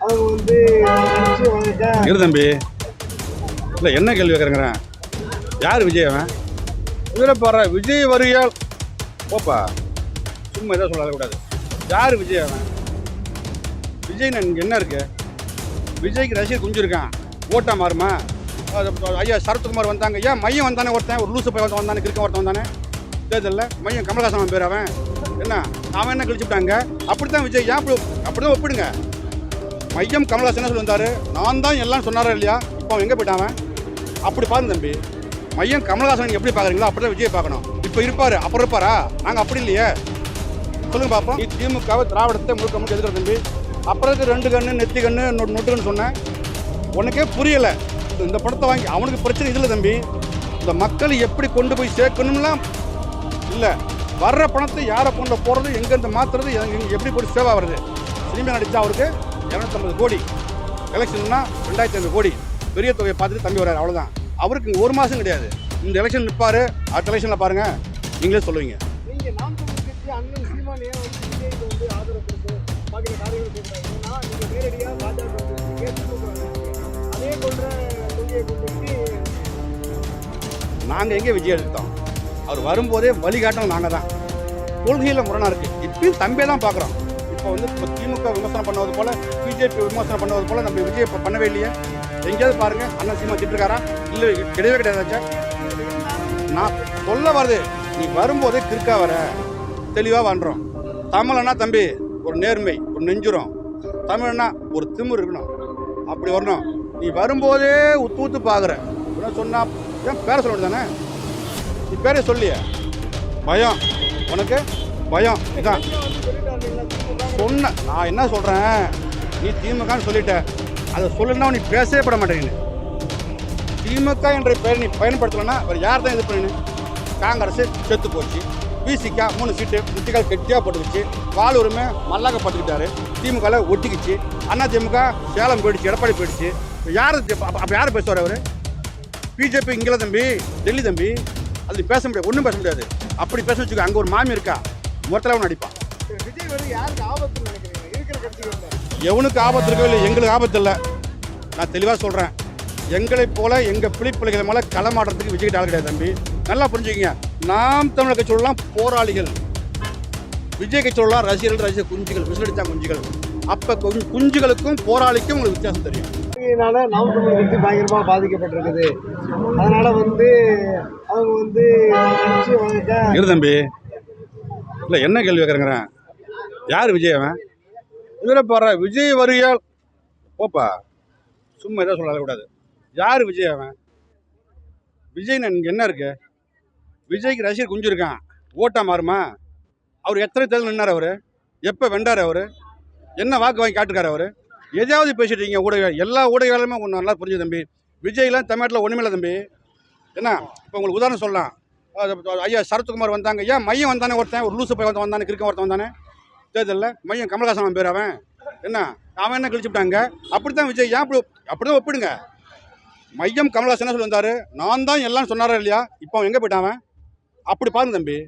அவங்க வந்து இரு தம்பி. இல்லை என்ன கேள்வி கேட்குறேங்கிறேன் யார் விஜய் அவன்? இதில் பாரு விஜய் வருகியால் போப்பா. சும்மா எதாவது சொல்லக்கூடாது யார் விஜய் அவன்? விஜய் இங்கே என்ன இருக்கு? விஜய்க்கு ரசிகர் குஞ்சிருக்கான். ஓட்டா மாறுமா? ஐயா சரத்குமார் வந்தாங்க. ஏன் மையம் வந்தானே ஒருத்தன்? ஒரு லூசு பையன் ஒருத்தன் வந்தானே கிறுக்க ஒருத்தன் வந்தானே? தேர்தலில் மையம் கமலஹாசன் பேர் அவன். என்ன? அவன் என்ன கழிச்சுட்டாங்க? அப்படி தான் விஜய். ஏன் அப்படி அப்படி தான் ஒப்பிடுங்க. மையம் கமலஹாசன் என்ன சொல்லி நான் தான் எல்லாம் சொன்னாரா இல்லையா? இப்போ எங்கே போயிட்டாவன் அப்படி பாருங்க தம்பி. மையம் கமலஹாசன் எப்படி பார்க்குறீங்களோ அப்படி தான் விஜய் பார்க்கணும். இப்போ இருப்பார் அப்புறம் இருப்பாரா? நாங்கள் அப்படி இல்லையே. சொல்லுங்க பார்ப்போம் நீ திமுகவை திராவிடத்தை முழுக்க முழுக்க எதுக்குற தம்பி. அப்புறம் ரெண்டு கண்ணு நெத்தி கண்ணு நொட்டு நொட்டுன்னு சொன்னேன். உனக்கே புரியல. இந்த படத்தை வாங்கி அவனுக்கு பிரச்சனை இதில் தம்பி. இந்த மக்களை எப்படி கொண்டு போய் சேர்க்கணும்லாம் இல்லை. வர்ற பணத்தை யாரை கொண்டு போகிறது எங்கேருந்து மாற்றுறது எப்படி போய் சேவ் ஆகிறது? சினிமா நடித்தா அவருக்கு இரநூத்தம்பது கோடி எலெக்ஷன்னா ரெண்டாயிரத்தி ஐநூறு கோடி. பெரிய தொகையை பார்த்துட்டு தம்பி வர்றாரு அவ்வளோதான் அவருக்கு ஒரு மாதம் கிடையாது. இந்த எலெக்ஷன் நிற்பாரு அடுத்த எலெக்ஷனில் பாருங்கள் நீங்களே சொல்லுவீங்க. நாங்கள் எங்கே விஜய் எடுத்தோம்? அவர் வரும்போதே வழிகாட்டம் நாங்கள் தான். கொள்கையில் முரணாக இருக்குது இப்பயும் தம்பியை தான் பார்க்குறோம். இப்போ வந்து இப்போ திமுக விமர்சனம் பண்ணுவது போல் பிஜேபி விமர்சனம் பண்ணுவது போல் நம்ம விஜய் இப்போ பண்ணவே இல்லையே. எங்கேயாவது பாருங்கள் அண்ணன் சீமா திட்டுருக்காரா? இல்லை கிடையவே கிடையாதாச்சா நான் சொல்ல வருது நீ வரும்போதே கிறுக்கா வர. தெளிவாக பண்ணுறோம் தமிழனா தம்பி ஒரு நேர்மை ஒரு நெஞ்சுரம். தமிழனா ஒரு திமிர் இருக்கணும். அப்படி வரணும். நீ வரும்போதே உத்து ஊத்து பார்க்குற என்ன சொன்னா ஏன் பேரை சொல்ல தானே? நீ பேரே சொல்லிய. பயம். உனக்கு பயம். இதான். சொன்ன நான் என்ன சொல்கிறேன் நீ திமுகன்னு சொல்லிட்ட. அதை சொல்லுன்னா நீ பேசவே பட மாட்டேங்க திமுக என்ற பெயர் நீ பயன்படுத்தலைன்னா அவர் யார் தான் இது பண்ணு காங்கிரஸ் செத்து போச்சு. பிசிக்கா மூணு சீட்டு முட்டிக்கால் கெட்டியாக போட்டுக்கிச்சு. வால் உரிமை மல்லாக்க பட்டுக்கிட்டாரு திமுகவில் ஒட்டிக்கிச்சு. அண்ணா திமுக சேலம் போயிடுச்சு எடப்பாடி போயிடுச்சு. இப்போ யார் அப்போ யார் பேசுவார் அவர்? பிஜேபி இங்கே தம்பி டெல்லி தம்பி. அது பேச முடியாது ஒன்றும் பேச முடியாது. அப்படி பேச வச்சுக்கோ அங்கே ஒரு மாமி இருக்கா? ஒன்று அடிப்பான் விஜய் வந்து யாருக்கு ஆபத்து நினைக்கிறீங்க? இருக்கிற கட்சிகள் எவனுக்கு ஆபத்து இருக்கோ இல்லை எங்களுக்கு ஆபத்து இல்லை. நான் தெளிவாக சொல்கிறேன் எங்களைப் போல எங்கள் பிள்ளைப்பிள்ளைகளை மேலே களமாடுறதுக்கு விஜய் ஆள் கிடையாது தம்பி. நல்லா புரிஞ்சுக்கங்க. நாம் தமிழர் கட்சியோடலாம் போராளிகள். விஜய் கட்சியோடலாம் ரசிகர்கள் ரசிக குஞ்சுகள் விசிலடிச்சா குஞ்சுகள். அப்போ குஞ்சுகளுக்கும் போராளிக்கும் உங்களுக்கு வித்தியாசம் தெரியும். இதனால நாம் தமிழ் கட்சி பயங்கரமா பாதிக்கப்பட்டிருக்குது. அதனால வந்து அவங்க வந்து இரு தம்பி. இல்லை என்ன கேள்வி கேட்குறேங்கிறேன் யார் விஜய் அவன்? இதில் பாரு விஜய் வருகியால் போப்பா சும்மா எதாவது சொல்லக்கூடாது யார் விஜய் அவன்? விஜய் இங்கே என்ன இருக்கு? விஜய்க்கு ரசிகர் குஞ்சு இருக்கான். ஓட்டா மாறுமா? அவர் எத்தனை தேர்தல் நின்னார் அவர்? எப்போ வெண்டார் அவர்? என்ன வாக்கு வாங்கி காட்டுக்கார் அவர்? எதையாவது பேசிட்டு இருக்கீங்க ஊடக எல்லா ஊடகங்களுமே ஒன்று நல்லா புரிஞ்சு தம்பி. விஜய்லாம் தமிழ்நாட்டில் ஒன்றுமே இல்லை தம்பி. என்ன? இப்போ உங்களுக்கு உதாரணம் சொல்லலாம். ஐயா சரத்குமார் வந்தாங்க. ஏன் மையம் வந்தானே ஒருத்தன்? ஒரு லூசு போய் வந்து வந்தானே கிரிக்கம் ஒருத்தன் வந்தானே? தேர்தலில் மையம் கமலஹாசன் பேர் அவன். என்ன? அவன் என்ன கழிச்சுட்டாங்க? அப்படி தான் விஜய் ஏன் அப்படி அப்படி தான் ஒப்பிடுங்க. மையம் கமலஹாசன் என்ன சொல்லி வந்தாரு நான் தான் எல்லாம் சொன்னாரா இல்லையா? இப்போ அவன் எங்கே போயிட்டான் அப்படி பாருங்க தம்பி.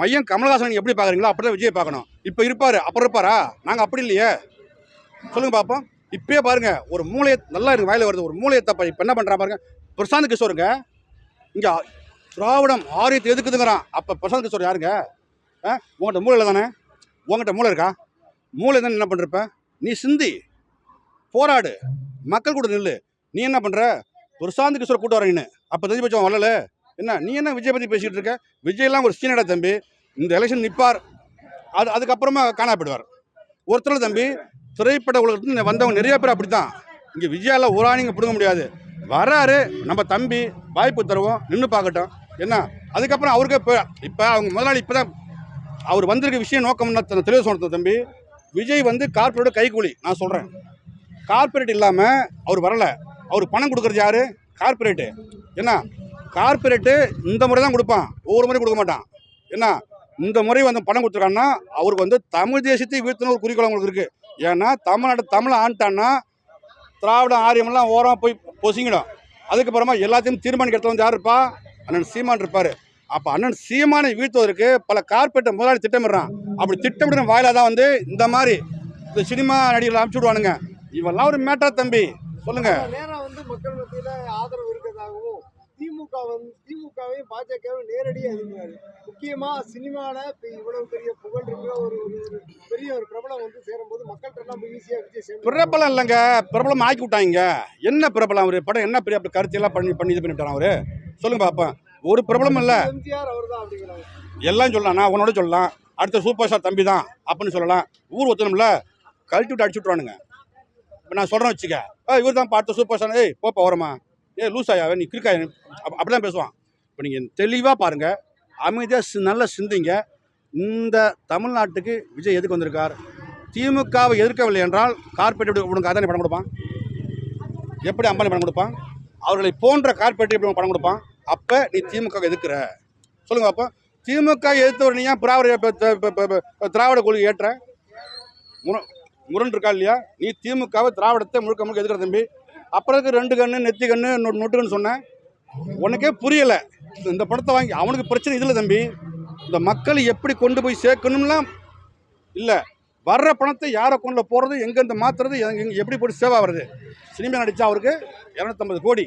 மையம் கமலஹாசன் நீங்கள் எப்படி பார்க்குறீங்களோ அப்படி தான் விஜய் பார்க்கணும். இப்போ இருப்பார் அப்புறம் இருப்பாரா? நாங்கள் அப்படி இல்லையே. சொல்லுங்க பார்ப்போம் இப்பயே பாருங்க ஒரு மூளையை நல்லா இருக்கு வாயில வருது. ஒரு மூளையை தப்பா இப்போ என்ன பண்ணுறான் பாருங்க. பிரசாந்த் கிஷோருங்க. இங்கே திராவிடம் ஆரியத்தை எதுக்குதுங்கிறான். அப்போ பிரசாந்த் கிஷோர் யாருங்க? ஆ உங்கள்கிட்ட மூளையில் தானே? உங்கள்கிட்ட மூளை இருக்கா? மூளை தானே என்ன பண்ணுறப்ப நீ சிந்தி. போராடு. மக்கள் கூட நில்லு. நீ என்ன பண்ணுற ஒரு சாந்தி கிஷோர் கூட்டு வரீங்கன்னு அப்போ தெரிஞ்சு பச்சவன் வரல. என்ன? நீ என்ன விஜய் பற்றி பேசிக்கிட்டு இருக்க? விஜய்லாம் ஒரு சீனடா தம்பி. இந்த எலெக்ஷன் நிற்பார் அது அதுக்கப்புறமா காணா போயிடுவார். ஒருத்தர் தம்பி. திரைப்பட உலகத்துல வந்தவங்க நிறைய பேர் அப்படி தான் இங்கே விஜயால ஒரு ஆணிங்க பிடுங்க முடியாது. வராரு. நம்ம தம்பி. வாய்ப்பு தருவோம். நின்று பார்க்கட்டும். என்ன? அதுக்கப்புறம் அவருக்கே இப்போ இப்போ அவங்க முதலாளி இப்போ தான் அவர் வந்திருக்க விஷயம் நோக்கம் என்ன? தெளிவு சொன்ன தம்பி. விஜய் வந்து கார்பரேட் கைக்கூலி நான் சொல்கிறேன் கார்பரேட் இல்லாமல் அவர் வரலை. அவர் பணம் கொடுக்குறது யார்? கார்பரேட்டு என்ன கார்பரேட்டு இந்த முறை தான் கொடுப்பான். ஒவ்வொரு முறையும் கொடுக்க மாட்டான். என்ன இந்த முறை வந்து பணம் கொடுத்துருக்காங்கன்னா அவருக்கு வந்து தமிழ் தேசத்தை வீழ்த்தணும் ஒரு குறிக்கோள் அவங்களுக்கு இருக்குது ஏன்னா தமிழ்நாடு தமிழை ஆண்டான்னா திராவிட ஆரியமெல்லாம் ஓரமாக போய் பொசிங்கிடும். அதுக்கப்புறமா எல்லாத்தையும் தீர்மானிக்க வந்து யார் இருப்பா? அண்ணன் சீமான் இருப்பார். அப்போ அண்ணன் சீமானை வீழ்த்துவதற்கு பல கார்பரேட் முதலாளி திட்டமிடுறான். அப்படி திட்டமிடுற வாயிலாக தான் வந்து இந்த மாதிரி இந்த சினிமா நடிகர்கள் அனுப்பிச்சு விடுவானுங்க. இவெல்லாம் ஒரு மேட்டா தம்பி. சொல்லுங்க. வந்து மக்கள் மத்தியில ஆதரவு இருக்கிறதாகவும் திமுக வந்து திமுகவையும் பாஜகவும் நேரடியாக எதிர்க்கிறாரு. முக்கியமா சினிமால இப்ப இவ்வளவு பெரிய புகழ் இருக்கிற ஒரு பெரிய ஒரு பிரபலம் வந்து சேரும்போது ஈஸியா விஜய் சேர்ந்து பிரபலம் இல்லைங்க. பிரபலம் ஆக்கி விட்டாங்க. என்ன பிரபலம் அவரு? படம் என்ன பெரிய அப்படி கருத்தியெல்லாம் பண்ணி பண்ணி இது பண்ணிவிட்டான் அவரு? சொல்லுங்க பாப்பா ஒரு பிரபலம் இல்ல. எல்லாம் சொல்லலாம். நான் உன்னோட சொல்லலாம். அடுத்த சூப்பர் ஸ்டார் தம்பி தான் அப்படின்னு சொல்லலாம். ஊர் ஒத்தணும்ல? கழட்டி விட்டு அடிச்சு விட்ருவானுங்க இப்போ நான் சொல்கிறேன் வச்சுக்க. ஏ இவர் தான் பார்த்த சூப்பர் ஸ்டார் ஏய் போப்பா ஓரமா. ஏ லூஸ் ஆயா? நீ கிறுக்கா அப்படி தான் பேசுவான். இப்போ நீங்கள் தெளிவாக பாருங்கள் அமைதியாக நல்ல சிந்திங்க. இந்த தமிழ்நாட்டுக்கு விஜய் எதுக்கு வந்திருக்கார்? திமுகவை எதிர்க்கவில்லை என்றால் கார்பரேட் எப்படி உனக்கு அதானே பணம் கொடுப்பான்? எப்படி அம்பானி பணம் கொடுப்பான்? அவர்களை போன்ற கார்பரேட் எப்படி பணம் கொடுப்பான்? அப்போ நீ திமுக எதிர்க்கிற சொல்லுங்க அப்போ. திமுக எதிர்த்தவர் நீ ஏன் திராவிட திராவிட கொள்கை ஏற்ற? முரண் முரண் இருக்கா இல்லையா? நீ திமுகவை திராவிடத்தை முழுக்க முழுக்க எதுக்குற தம்பி. அப்புறம் இருக்கு ரெண்டு கண்ணு நெத்தி கண்ணு நொட்டுன்னு சொன்னேன் உனக்கே புரியலை. இந்த படத்தை வாங்கி அவனுக்கு பிரச்சனை இதில் தம்பி. இந்த மக்களை எப்படி கொண்டு போய் சேர்க்கணும்லாம் இல்லை. வர்ற பணத்தை யாரை கொண்டு போகிறது எங்கேருந்து மாற்றுறது எப்படி போட்டு சேவ் சினிமா நடித்தா அவருக்கு இரநூத்தம்பது கோடி.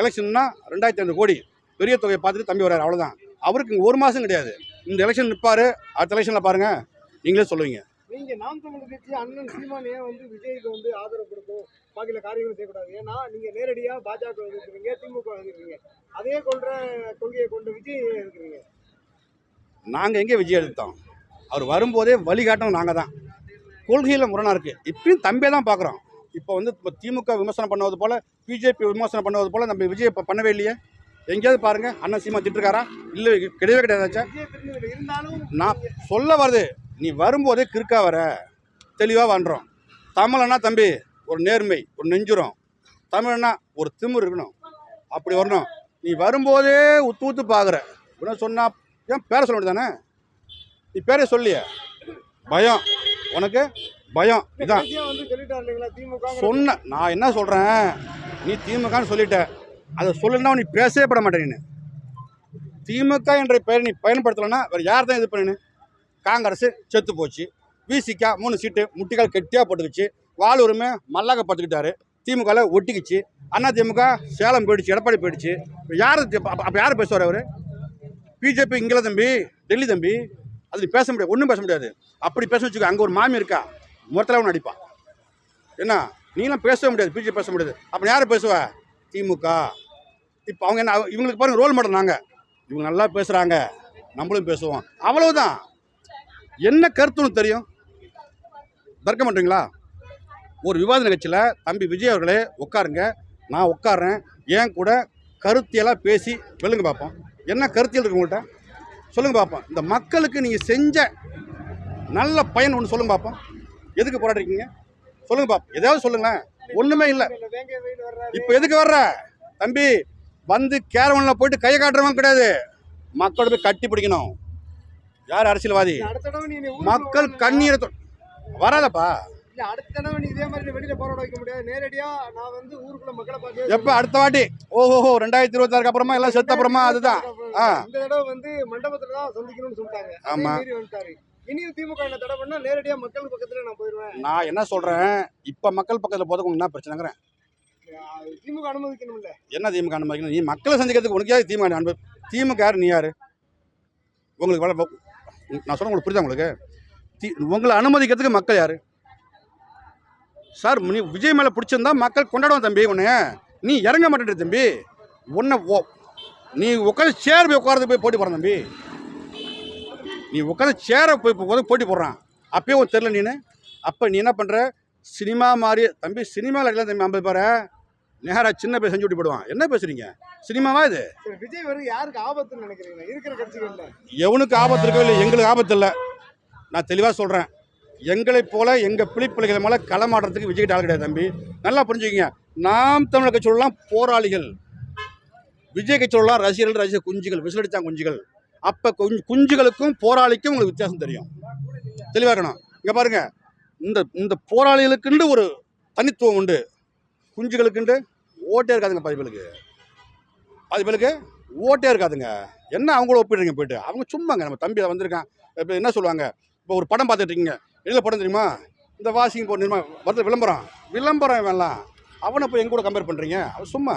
எலெக்ஷன்னா ரெண்டாயிரத்தி ஐநூறு கோடி. பெரிய தொகையை பார்த்துட்டு தம்பி வர்றாரு அவ்வளோதான் அவருக்கு இங்க ஒரு மாதம் கிடையாது. இந்த எலெக்ஷன் நிற்பாரு அடுத்த எலெக்ஷனில் பாருங்கள் நீங்களே சொல்லுவீங்க. நீங்க நாம் தமிழர் கட்சி அண்ணன் சீமான் ஏன் வந்து விஜய்க்கு வந்து ஆதரவு கொடுக்கும் பாக்கில காரியங்கள் செய்யக்கூடாது. ஏன்னா நீங்க நேரடியா பாஜக எதிர்க்கிறீங்க திமுக எதிர்க்கிறீங்க அதே கொன்ற கொள்கையை கொண்ட விஜய் எதிர்க்கிறீங்க நாங்கள் எங்கே விஜய் எடுத்தோம்? அவர் வரும்போதே வழிகாட்டணும் நாங்கள் தான் கொள்கையில் முரணாக இருக்குது இப்பயும் தம்பியை தான் பார்க்குறோம் இப்போ வந்து இப்போ திமுக விமர்சனம் பண்ணுவது போல் பிஜேபி விமர்சனம் பண்ணுவது போல் நம்ம விஜய் இப்போ பண்ணவே இல்லையே. எங்கேயாவது பாருங்கள் அண்ணன் சீமா திட்டிருக்காரா? இல்லை கிடையவே கிடையாதாச்சா நான் சொல்ல வருது நீ வரும்போதே கிறுக்கா வர. தெளிவாக வந்துடும் தமிழனா தம்பி ஒரு நேர்மை ஒரு நெஞ்சுரம். தமிழனா ஒரு திமிரு இருக்கணும். அப்படி வரணும். நீ வரும்போதே உத்து உத்து பார்க்குற என்ன சொன்னா ஏன் பேரை சொல்ல வேண்டியதானே நீ பேரே சொல்லிய. பயம். உனக்கு? பயம் இதான். சொன்ன நான் என்ன சொல்கிறேன் நீ திமுகன்னு சொல்லிட்ட. அதை சொல்லணும்னா நீ பேசவே பட மாட்டேன் நீ திமுக என்ற பெயரை நீ பயன்படுத்தலைன்னா வேறு யார் தான் இது பண்ணினு? காங்கிரஸ் செத்து போச்சு. விசிகா மூணு சீட்டு முட்டிக்கால் கெட்டியாக போட்டுக்கிச்சு. வால் உரிமை மல்லாக பத்துக்கிட்டாரு திமுகவில் ஒட்டிக்கிச்சு. அண்ணா திமுக சேலம் போயிடுச்சு எடப்பாடி போயிடுச்சு. யார் அப்போ யார் பேசுவார் அவர்? பிஜேபி இங்கே தம்பி டெல்லி தம்பி. அது பேச முடியாது ஒன்றும் பேச முடியாது. அப்படி பேச வச்சுக்கோ அங்கே ஒரு மாமி இருக்கா? முரத்தில் ஒன்று என்ன? நீங்களும் பேசவே முடியாது. பிஜேபி பேச முடியாது. அப்போ யார் பேசுவ? திமுக. இப்போ அவங்க என்ன அவ- இவங்களுக்கு பாருங்கள் ரோல் மாடல் நாங்கள் இவங்க நல்லா பேசுகிறாங்க நம்மளும் பேசுவோம். அவ்வளவுதான். என்ன கருத்துன்னு தெரியும்? தர்க்க மாட்டீங்களா ஒரு விவாத நிகழ்ச்சியில் தம்பி விஜய் அவர்களே உட்காருங்க. நான் உட்காடுறேன் ஏன் கூட கருத்தியெல்லாம் பேசி வெளுங்க பார்ப்போம் என்ன கருத்தியல் இருக்கு உங்கள்கிட்ட சொல்லுங்க பார்ப்போம் இந்த மக்களுக்கு நீங்கள் செஞ்ச நல்ல பயன் ஒன்று சொல்லுங்க பார்ப்போம் எதுக்கு போராடிருக்கீங்க? சொல்லுங்க பாப்போம் ஏதாவது சொல்லுங்களேன். ஒன்றுமே இல்லை. இப்போ எதுக்கு வர்ற? தம்பி வந்து கேரவனில் போயிட்டு கையை காட்டுறவன் கிடையாது. மக்களோட போய் கட்டி பிடிக்கணும். யார் அரசியல்வாதி? மக்கள் கண்ணீரை வராதப்பா. எப்போ? அடுத்த வாட்டி. ஓஹோஹோ ரெண்டாயிரத்தி இருபத்தாறுக்கு அப்புறமா? எல்லாம் செத்த அப்புறமா? அதுதான். இந்த தடவை வந்து மண்டபத்துல தான் சந்திக்கணும்னு சொல்லிட்டாங்க. அதே ஆமா. இனியும் திமுக என்ன தடை பண்ணா நேரடியா மக்கள் பக்கத்துல நான் போயிருவேன் நான் என்ன சொல்கிறேன் இப்போ மக்கள் பக்கத்தில் போதுக்கு என்ன பிரச்சனைங்கிறேன் திமுக அனுமதிக்கணும்ல. என்ன திமுக அனுமதிக்கணும்? நீ மக்களை சந்திக்கிறதுக்கு உனக்கு யார் திமுக அனுமதி? திமுக யார்? நீ யார்? உங்களுக்கு வள நான் சொல்ல உங்களுக்கு புரியுதா உங்களுக்கு? தி உங்களை அனுமதிக்கிறதுக்கு மக்கள் யார்? சார் நீ விஜய் மேலே பிடிச்சிருந்தா மக்கள் கொண்டாடுவான் தம்பி உன்னை. நீ இறங்க மாட்டேன்ற தம்பி. உன்னை ஓ நீ உட்காந்து சேர் போய் உட்காரது போய் போட்டி போகிறான் தம்பி. நீ உட்காந்து சேரை போய் உட்காந்து போட்டி போடுறான். அப்பயே உனக்கு தெரில நீனு அப்போ நீ என்ன பண்ணுற சினிமா மாதிரி தம்பி சினிமாவில் இருக்கலாம் தம்பி ஐம்பது பேரை? நேரா சின்ன பேர் செஞ்சு விட்டு போடுவான். என்ன பேசுறீங்க? சினிமாவா இது? விஜய் வரும் யாருக்கு ஆபத்துன்னு நினைக்கிறீங்க? இருக்கிற எவனுக்கு ஆபத்து இருக்கோ இல்லை எங்களுக்கு ஆபத்து இல்லை. நான் தெளிவாக சொல்கிறேன் எங்களைப் போல எங்கள் பிள்ளைப்பிள்ளைகளை மேலே களமாடுறதுக்கு விஜய் ஆள் கிடையாது தம்பி. நல்லா புரிஞ்சுக்கிங்க. நாம் தமிழர் கட்சியோடலாம் போராளிகள். விஜய் கட்சியோடலாம் ரசிகர்கள் ரசிக குஞ்சுகள் விசிலடிச்சாங்க குஞ்சுகள். அப்போ குஞ்சு குஞ்சுகளுக்கும் போராளிக்கும் உங்களுக்கு வித்தியாசம் தெரியும். தெளிவாக இருக்கணும். இங்கே பாருங்க. இந்த இந்த போராளிகளுக்குண்டு ஒரு தனித்துவம் உண்டு. குஞ்சுகளுக்குண்டு ஓட்டே இருக்காதுங்க பாதி பேருக்கு பாதி பேருக்கு ஓட்டே இருக்காதுங்க. என்ன அவங்கள ஒப்பிடுறீங்க போயிட்டு? அவங்க சும்மாங்க. நம்ம தம்பி அதை வந்திருக்கான். இப்போ என்ன சொல்லுவாங்க? இப்போ ஒரு படம் பார்த்துட்டு இருக்கீங்க. படம் தெரியுமா? இந்த வாஷிங் போர்டு வருது விளம்பரம். விளம்பரம் வேணாம் அவனை போய் எங்க கூட கம்பேர் பண்ணுறீங்க அவன் சும்மா.